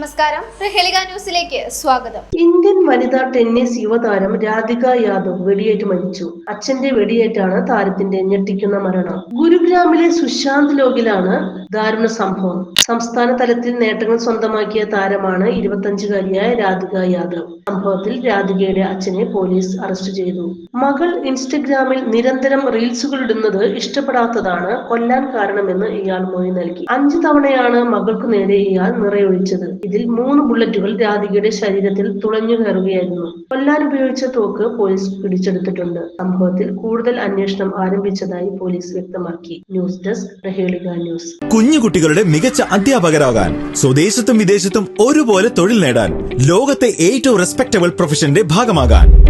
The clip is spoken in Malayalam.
നമസ്കാരം. പ്രഹേളിക ന്യൂസിലേക്ക് സ്വാഗതം. ഇന്ത്യൻ വനിതാ ടെന്നീസ് യുവതാരം രാധിക യാദവ് വെടിയേറ്റ് മരിച്ചു. അച്ഛന്റെ വെടിയേറ്റാണ് താരത്തിന്റെ ഞെട്ടിക്കുന്ന മരണം. ഗുരുഗ്രാമിലെ സുശാന്ത് ലോകിലാണ് ദാരുണ സംഭവം. സംസ്ഥാന തലത്തിൽ നേട്ടങ്ങൾ സ്വന്തമാക്കിയ താരമാണ് ഇരുപത്തഞ്ചുകാരിയായ രാധിക യാദവ്. സംഭവത്തിൽ രാധികയുടെ അച്ഛനെ പോലീസ് അറസ്റ്റ് ചെയ്തു. മകൾ ഇൻസ്റ്റഗ്രാമിൽ നിരന്തരം റീൽസുകൾ ഇടുന്നത് ഇഷ്ടപ്പെടാത്തതാണ് കൊല്ലാൻ കാരണമെന്ന് ഇയാൾ മൊഴി നൽകി. അഞ്ചു തവണയാണ് മകൾക്കു നേരെ ഇയാൾ നിറയൊഴിച്ചത്. ഇതിൽ മൂന്ന് ബുള്ളറ്റുകൾ രാധികയുടെ ശരീരത്തിൽ തുളഞ്ഞു കയറുകയായിരുന്നു. കൊല്ലാൻ ഉപയോഗിച്ച തോക്ക് പോലീസ് പിടിച്ചെടുത്തിട്ടുണ്ട്. സംഭവത്തിൽ കൂടുതൽ അന്വേഷണം ആരംഭിച്ചതായി പോലീസ് വ്യക്തമാക്കി. News desk news. കുഞ്ഞുകുട്ടികളുടെ മികച്ച അധ്യാപകരാകാൻ സ്വദേശത്തും വിദേശത്തും ഒരുപോലെ തൊഴിൽ നേടാൻ ലോകത്തെ ഏറ്റവും റെസ്പെക്ടബിൾ പ്രൊഫഷന്റെ ഭാഗമാകാൻ.